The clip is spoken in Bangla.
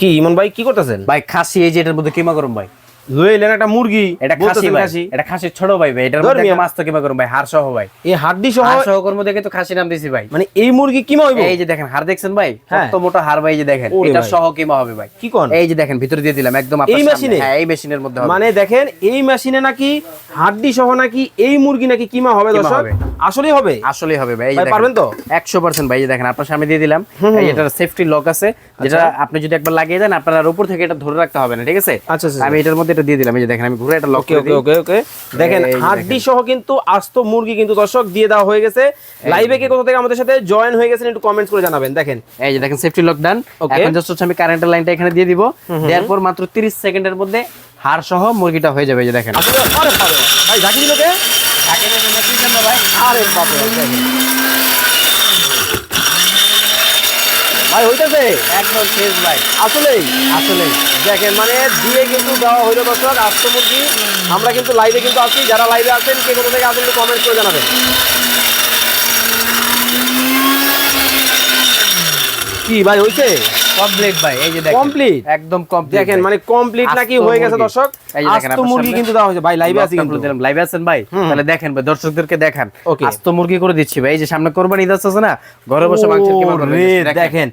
কি ইমন ভাই কি করতেছেন? ভাই খাসি এই যে এটার মধ্যে কিমা করুন ভাই? একটা মুরগি এটা খাসি ভাই। খাসি? এটা ছোট ভাই ভাই। এটার মধ্যে মাছ তো কিমা করুন ভাই হাড় সহ ভাই। এই হাড্ডি সহ হাড় সহ কর্ম দেখে তো খাসি নাম দিছি ভাই। মানে এই মুরগি কি হইব? এই যে দেখেন হাড় দেখছেন ভাই? হ্যাঁ। কত মোটা হাড় ভাই এই যে দেখেন। এটা সহ কিমা হবে ভাই। কি কোন? এই যে দেখেন ভিতরে দিয়ে দিলাম একদম এই। মেশিনে? হ্যাঁ এই মেশিনের মধ্যে মানে দেখেন এই মেশিনে নাকি হাড্ডি সহ নাকি এই মুরগি নাকি কিমা হবে কিমা দর্শক? হবে। আসলেই হবে? আসলেই হবে ভাই পারবেন তো? 100% ভাই দেখেন আপনার সামনে দিয়ে দিলাম। এটার সেফটি লক আছে যেটা আচ্ছা। আপনি যদি একবার লাগিয়ে দেন আপনার উপর থেকে এটা ধরে রাখতে হবে না ঠিক আছে? আচ্ছা, আচ্ছা, আমি এটার মধ্যে এটা দিয়ে দিলাম এই যে দেখেন আমি ঘুরে এটা লক ওকে ওকে ওকে ওকে দেখেন হাড্ডি সহ কিন্তু আস্ত মুরগি কিন্তু দর্শক দিয়ে দেওয়া হয়ে গেছে। লাইভে কে কোথা থেকে আমাদের সাথে জয়েন হয়ে গেছেন একটু কমেন্টস করে জানাবেন দেখেন। এই যে দেখেন সেফটি লক ডান. এখন জাস্ট হচ্ছে আমি কারেন্টের লাইনটা এখানে দিয়ে দিব। দেওয়ার পর মাত্র 30 সেকেন্ডের মধ্যে হাড় সহ মুরগিটা হয়ে যাবে এই যে দেখেন। আসলে ভাই ঝাঁকি দিল কে? আরে ভাই হইতাছে? একদম শেষ ভাই। আসলেই? আসলে দেখেন মানে দিয়ে কিন্তু দেওয়া হইল দর্শক মুরগি আমরা কিন্তু লাইভে কিন্তু আছি। যারা লাইভে আছেন কে কোথা থেকে আছেন একটু কমেন্ট করে জানাবেন। কি ভাই হইছে? কমপ্লিট ভাই এই যে দেখেন। Complete? একদম কমপ্লিট দেখেন মানে কমপ্লিট নাকি হয়ে গেছে মুরগি। দর্শক? আস্ত কিন্তু দেওয়া হয়েছে। ভাই লাইভে আছে কিন্তু। দিলাম। লাইভে আছেন ভাই? তাহলে দেখেন ভাই দর্শকদেরকে দেখান। Okay. আস্ত মুরগি করে দিচ্ছি ভাই। এই যে সামনে কোরবানি ঈদ আছে না? ঘরে বসে মাংস দেখেন।